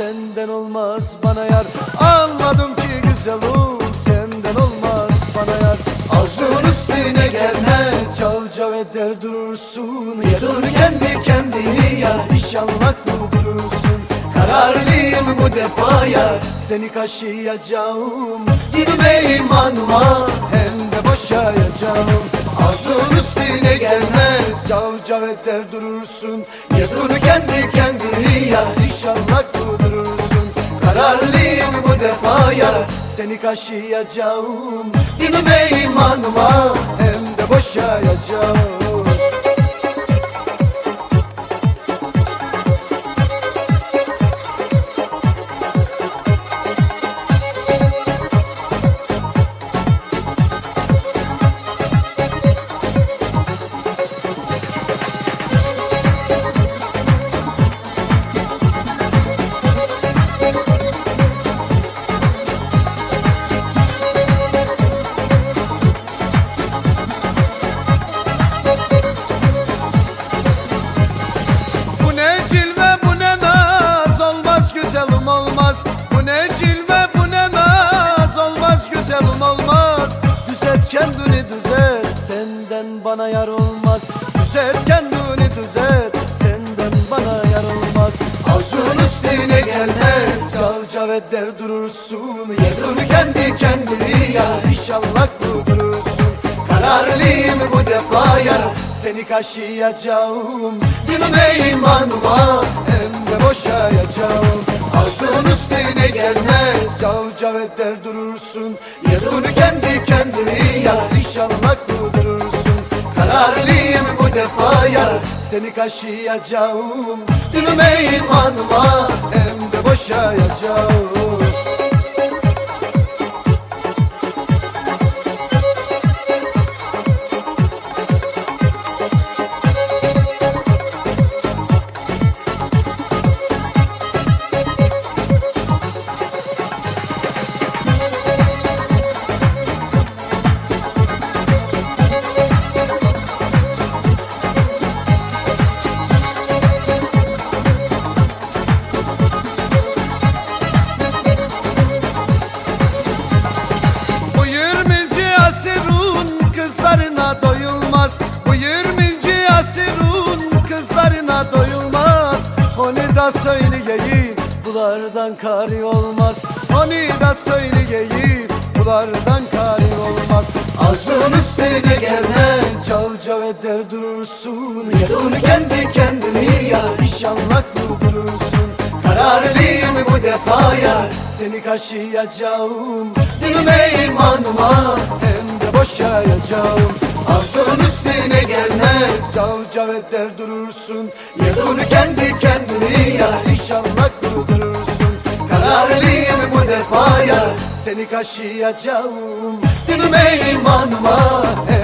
Senden olmaz bana yar. Anladım ki güzelim senden olmaz bana yar. Ağzın üstüne gelmez Çavcav eder durursun. Yedur kendi kendini ya İnşallah durursun Kararlıyım bu defaya Seni kaşıyacağım. Dinime imanıma Hem de boşayacağım. Ağzın üstüne gelmez Cavcav eder durursun. Yedur kendi kendini ya İnşallah durursun Kararlıyım bu defaya. Seni kaşıyacağım. Dinime imanıma. Hem de boşayacağım güzelim olmaz. Bu ne cilve bu ne naz. Olmaz güzelim olmaz. Düzelt kendini düzelt. Senden bana yar olmaz. Düzelt kendini düzelt. Senden bana yar olmaz. Ağzın üstüne gelmez. Cavcav eder durursun. Yedur kendi kendini ya inşallah durursun Kararlıyım bu defa yar Seni kaşıyacağım. Dinime imanıma Hem de boşayacağım. Ağzın üstüne gelmez Cavcav eder durursun. Yedur kendi kendini ya inşallah durursun Kararlıyım bu defa yar Seni kaşıyacağım. Dinime imanıma Hem de boşayacağım da söyleyeyim bulardan kari olmaz. Onu da söyleyeyim bulardan kari olmaz. Ağzın üstüne gelmez Cavcav eder durursun. Yedur kendi kendini ya inşallah durursun Kararlıyım bu defaya Seni kaşıyacağım Dinime imanıma Hem de boşayacağım gelmez Cavcav eder durursun. Yedur kendi kendini ya inşallah durursun Kararlıyım bu defaya Seni kaşıyacağım. Dinime imanıma de